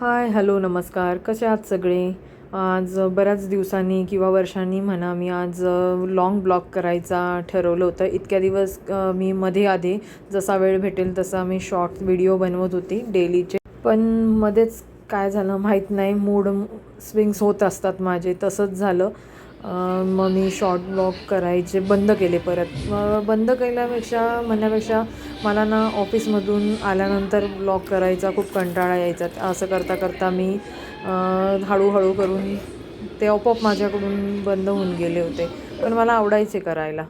Hi hello नमस्कार. कसे आहात सगळे? आज बऱ्याच दिवसांनी किंवा वर्षांनी म्हणा मी आज लाँग ब्लॉग करायचा ठरवलं होतं. इतक्या दिवस मी मध्ये आधी जसा वेळ भेटेल तसा मी शॉर्ट व्हिडिओ बनवत होती डेलीचे पण मध्येच काय झालं माहीत नाही. मूड स्विंग्स होत असतात माझे. तसंच झालं. मग मी शॉर्ट ब्लॉग करायचे बंद केले परत. मग बंद केल्यापेक्षा म्हणण्यापेक्षा मला ना ऑफिसमधून आल्यानंतर ब्लॉग करायचा खूप कंटाळा यायचा. असं करता करता मी हळूहळू करून ते आपोआप माझ्याकडून बंद होऊन गेले होते. पण मला आवडायचे करायला.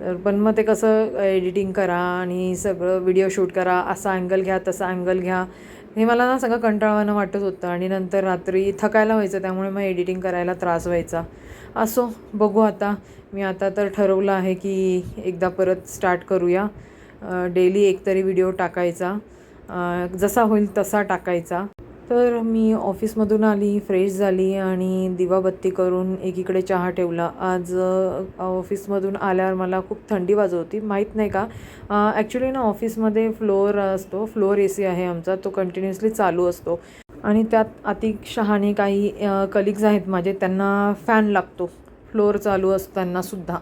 तर पण मग ते कसं एडिटिंग करा आणि सगळं व्हिडिओ शूट करा असा अँगल घ्या तसा अँगल घ्या. हे मला ना सगळं कंटाळवाणं वाटत होतं आणि नंतर रात्री थकायला व्हायचं त्यामुळे मग एडिटिंग करायला त्रास व्हायचा. असो बघू आता. मी आता तर ठरवलं आहे की एकदा परत स्टार्ट करूया. डेली एकतरी व्हिडिओ टाकायचा. जसा होईल तसा टाकायचा. तर मी ऑफिसमधून आली फ्रेश झाली आणि दिवाबत्ती करून एकीकडे चहा ठेवला. आज ऑफिसमधून आल्यावर मला खूप थंडी वाजवती. होती माहीत नाही का? ॲक्च्युली ना ऑफिसमध्ये फ्लोअर असतो फ्लोअर ए सी आहे आमचा तो कंटिन्युअसली चालू असतो. आणि त्यात अति शहाणे काही कलिग्ज आहेत माझे त्यांना फॅन लागतो. फ्लोअर चालू असताना सुद्धा.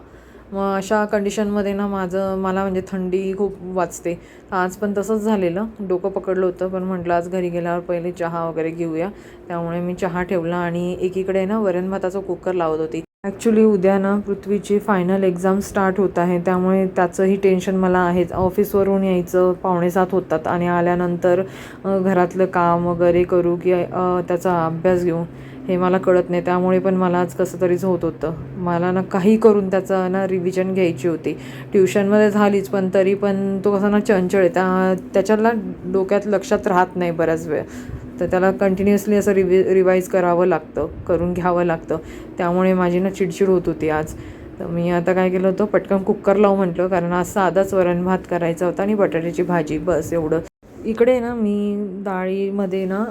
मग अशा कंडिशनमध्ये ना माझं मला म्हणजे थंडी खूप वाचते आज पण तसंच झालेलं. डोकं पकडलं होतं पण म्हटलं आज घरी गेल्यावर पहिले चहा वगैरे घेऊया. त्यामुळे मी चहा ठेवला आणि एकीकडे ना वरण भाताचा कुकर लावत होती. ॲक्च्युली उद्या ना पृथ्वीची फायनल एक्झाम स्टार्ट होत आहे. त्यामुळे त्याचंही टेन्शन मला आहेच. ऑफिसवरून यायचं पावणेसात होतात आणि आल्यानंतर घरातलं काम वगैरे करू की त्याचा अभ्यास घेऊ हे मला कळत नाही. त्यामुळे पण मला आज कसं तरीच होत होतं. मला ना काही करून त्याचं ना रिव्हिजन घ्यायची होती. ट्युशनमध्ये झालीच पण तरी पण तो कसा ना चंचळ आहे. त्या त्याच्याला डोक्यात लक्षात राहत नाही बऱ्याच वेळ. तर त्याला कंटिन्युअसली असं रिवि रिवाईज करावं लागतं करून घ्यावं लागतं. त्यामुळे माझी ना चिडचिड होत होती आज. तर मी आता काय केलं होतं पटकन कुकर लावू म्हटलं कारण आज साधाच वरण भात करायचा होता आणि बटाट्याची भाजी बस एवढं. इकडे ना मी डाळीमध्ये ना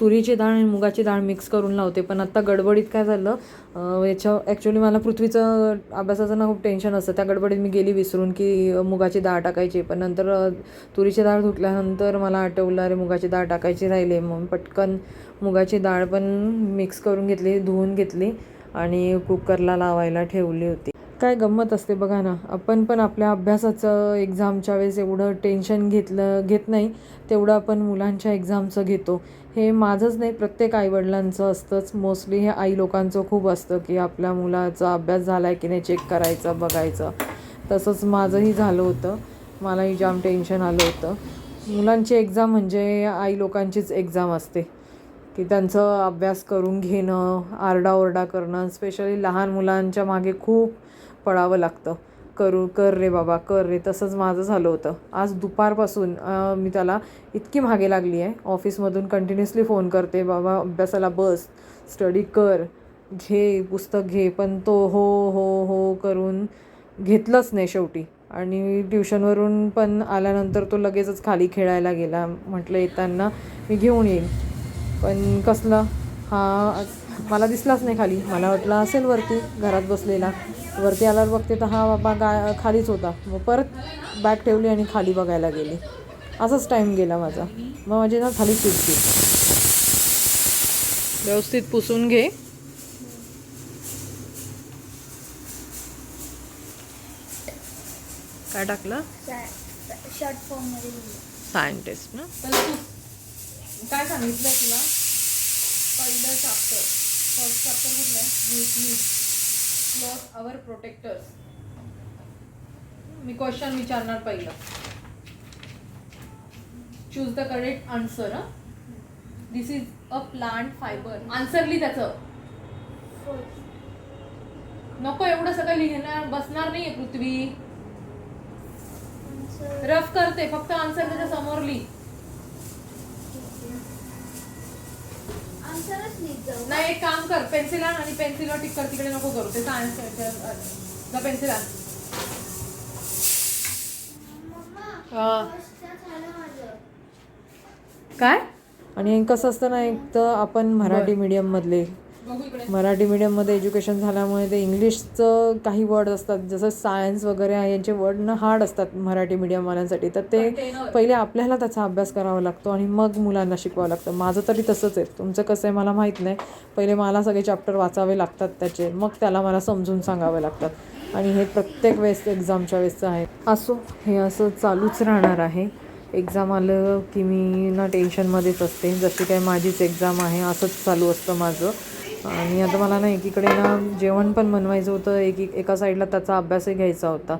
तुरीची डाळ आणि मुगाची डाळ मिक्स करून लावते. पण आत्ता गडबडीत काय झालं याच्या ॲक्च्युली मला पृथ्वीचं अभ्यासाचं ना खूप टेन्शन असतं. त्या गडबडीत मी गेली विसरून की मुगाची डाळ टाकायची. पण नंतर तुरीची डाळ धुतल्यानंतर मला आठवलं अरे मुगाची डाळ टाकायची राहिली. मग पटकन मुगाची डाळ पण मिक्स करून घेतली धुवून घेतली आणि कुकरला लावायला ठेवली होती. काय गंमत असते बघा ना. आपण पण आपल्या अभ्यासाचं एक्झामच्या वेळेस एवढं टेन्शन घेतलं घेत नाही तेवढं आपण मुलांच्या एक्झामचं घेतो. हे माझंच नाही प्रत्येक आईवडिलांचं असतंच. मोस्टली हे आई लोकांचं खूप असतं की आपल्या मुलाचा अभ्यास झाला आहे की नाही चेक करायचं बघायचं. तसंच माझंही झालं होतं. मलाही जाम टेन्शन आलं होतं. मुलांची एक्झाम म्हणजे आई लोकांचीच एक्झाम असते. की त्यांचं अभ्यास करून घेणं आरडाओरडा करणं. स्पेशली लहान मुलांच्या मागे खूप पडावं लागतं. करू कर रे बाबा कर रे. तसंच माझं झालं होतं. आज दुपारपासून मी त्याला इतकी मागे लागली आहे. ऑफिसमधून कंटिन्युअसली फोन करते बाबा अभ्यासाला बस स्टडी कर. घे पुस्तक घे. पण तो हो हो हो करून घेतलंच नाही शेवटी. आणि ट्युशनवरून पण आल्यानंतर तो लगेचच खाली खेळायला गेला. म्हटलं येताना मी घेऊन येईन. पण कसलं? हा मला दिसलाच नाही खाली. मला वाटलं असेल वरती घरात बसलेला. वरती आल्यावर बघते तर हा बाबा गा खालीच होता. मग परत बॅग ठेवली आणि खाली बघायला गेली. असाच टाईम गेला माझा. मग माझी ना खाली चिडचिड व्यवस्थित पुसून घे. काय टाकलं? शॉर्ट फॉर्ममध्ये लिहिलं. सायंटिस्ट ना? काय सांगितलंय तुला? पहिलं चॅप्टर फर्स्ट चॅप्टर कुठलं आहे लॉस अवर प्रोटेक्टर्स मी क्वेश्चन विचारणार पहिलं. Choose the correct answer this is a plant fibre answer लिही त्याचं. नको एवढं सगळं लिहिणार बसणार नाहीये पृथ्वी. रफ करते फक्त आन्सर त्याच्यासमोर लिही. नाही एक काम कर पेन्सिल आण आणि पेन्सिलवर टिक कर तिकडे नको करू. ते सायन्स द पेन्सिल आण. हा. काय? आणि कसं असतं ना एक तर आपण मराठी मीडियम मधले मराठी मीडियममध्ये एज्युकेशन झाल्यामुळे ते इंग्लिशचं काही वर्ड असतात. जसं सायन्स वगैरे यांचे वर्ड ना हार्ड असतात मराठी मीडियमवाल्यांसाठी तर ते पहिले आपल्याला त्याचा अभ्यास करावा लागतो आणि मग मुलांना शिकवावं लागतं. माझं तरी तसंच आहे. तुमचं कसं आहे मला माहीत नाही. पहिले मला सगळे चॅप्टर वाचावे लागतात त्याचे. मग त्याला मला समजून सांगावे लागतात. आणि हे प्रत्येक वेळेस एक्झामच्या वेळेसचं आहे. असो हे असं चालूच राहणार आहे. एक्झाम आलं की मी ना टेन्शनमध्येच असते. जशी काय माझीच एक्झाम आहे असंच चालू असतं माझं. आणि आता मला ना एकीकडे ना जेवण पण बनवायचं होतं. एकी एका साईडला त्याचा अभ्यासही घ्यायचा होता.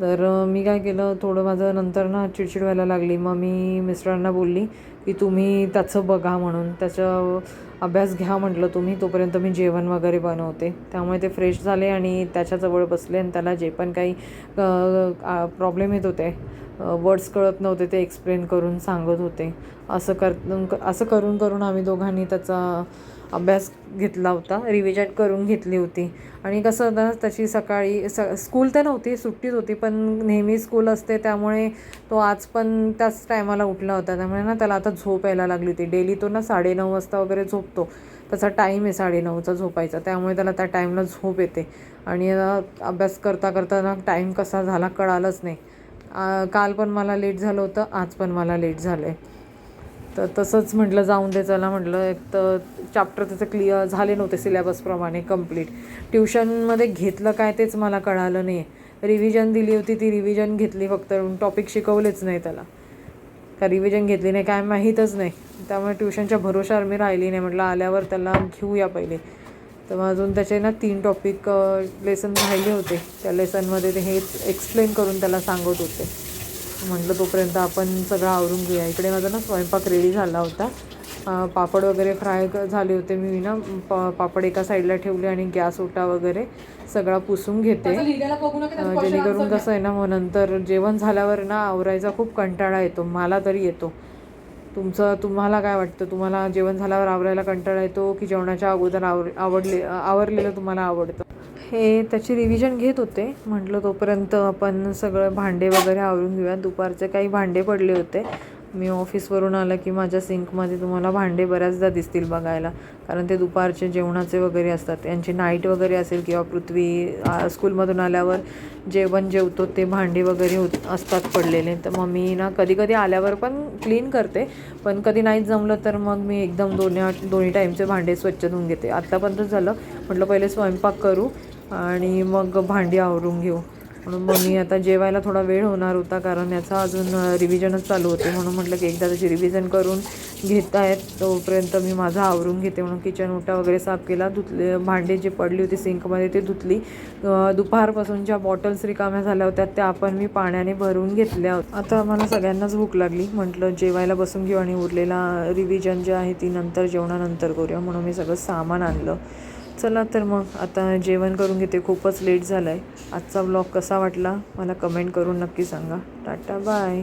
तर मी काय केलं थोडं माझं नंतर ना चिडचिड व्हायला लागली. मग मी मिस्टरांना बोलली की तुम्ही त्याचं बघा म्हणून. त्याचं अभ्यास घ्या म्हटलं तुम्ही. तोपर्यंत मी जेवण वगैरे बनवते. त्यामुळे ते फ्रेश झाले आणि त्याच्याजवळ बसले आणि त्याला जे पण काही प्रॉब्लेम येत होते वर्ड्स कळत नव्हते ते एक्सप्लेन करून सांगत होते. असं कर असं करून करून आम्ही दोघांनी त्याचा अभ्यास घेतला होता रिव्हिजन करून घेतली होती. आणि कसं होतं त्याची सकाळी स स्कूल तर नव्हती सुट्टीच होती पण नेहमी स्कूल असते त्यामुळे तो आज पण त्याच टायमाला उठला होता. त्यामुळे ना त्याला आता झोप यायला लागली होती. डेली तो ना साडेनऊ वाजता वगैरे झोपतो. त्याचा टाईम आहे साडेनऊचा झोपायचा. त्यामुळे त्याला त्या टाईमला झोप येते. आणि अभ्यास करता करता ना टाईम कसा झाला कळालंच नाही. काल पण मला लेट झालं होतं आज पण मला लेट झालं आहे तर तसंच म्हटलं जाऊन दे चला म्हटलं. एक तर चॅप्टर त्याचं क्लिअर झाले नव्हते सिलेबसप्रमाणे कंप्लीट ट्युशनमध्ये घेतलं काय तेच मला कळालं नाही. रिव्हिजन दिली होती ती रिव्हिजन घेतली फक्त. टॉपिक शिकवलेच नाही त्याला. का रिव्हिजन घेतली नाही काय माहीतच नाही. त्यामुळे ट्युशनच्या भरोशावर मी राहिली नाही. म्हटलं आल्यावर त्याला घेऊया पहिले. तर मग अजून त्याचे ना तीन टॉपिक लेसन राहिले होते. त्या लेसनमध्ये ते हेच एक्सप्लेन करून त्याला सांगत होते. म्हटलं तोपर्यंत आपण सगळं आवरून घेऊया. इकडे माझा ना स्वयंपाक रेडी झाला होता. पापड वगैरे फ्राय झाले होते मी ना. प पापड एका साईडला ठेवले आणि गॅस ओटा वगैरे सगळा पुसून घेते. जेणेकरून कसं आहे ना मग नंतर जेवण झाल्यावर ना आवरायचा खूप कंटाळा येतो. मला तरी येतो. तुमचं तुम्हाला काय वाटतं? तुम्हाला जेवण झाल्यावर आवरायला कंटाळा येतो की जेवणाच्या अगोदर आवर आवडले आवरलेलं तुम्हाला आवडतं? हे त्याची रिव्हिजन घेत होते. म्हटलं तोपर्यंत आपण सगळं भांडे वगैरे आवरून घेऊया दुपारचे काही भांडे पडले होते. मी ऑफिसवरून आलं की माझ्या सिंकमध्ये तुम्हाला भांडे बऱ्याचदा दिसतील बघायला. कारण ते दुपारचे जेवणाचे वगैरे असतात. यांची नाईट वगैरे असेल किंवा पृथ्वी स्कूलमधून आल्यावर जेवण जेवतो ते भांडे वगैरे होत असतात पडलेले. तर मग मी ना कधी कधी आल्यावर पण क्लीन करते. पण कधी नाहीच जमलं तर मग मी एकदम दोन्ही दोन्ही टाईमचे भांडे स्वच्छ धुवून घेते. आत्तापर्यंत झालं. म्हटलं पहिले स्वयंपाक करू. आणि मग भांडी आवरून घेऊ. म्हणून मग मी आता जेवायला थोडा वेळ होणार होता कारण याचा अजून रिव्हिजनच चालू होते. म्हणून म्हटलं की एकदा त्याची रिव्हिजन करून घेत आहेत तोपर्यंत मी माझा आवरून घेते. म्हणून किचन उठा वगैरे साफ केला धुतले भांडे जी पडली होती सिंकमध्ये ते धुतली. दुपारपासून ज्या बॉटल्स रिकाम्या झाल्या होत्या त्या आपण मी पाण्याने भरून घेतल्या होत्या. आता मला सगळ्यांनाच भूक लागली. म्हटलं जेवायला बसून घेऊ आणि उरलेला रिव्हिजन जे आहे ती नंतर जेवणानंतर करूया. म्हणून मी सगळं सामान आणलं. चला तर मग आता जेवण करून घेते. खूपच लेट झालं आहे आजचा ब्लॉग कसा वाटला? मला कमेंट करून नक्की सांगा. Tata bye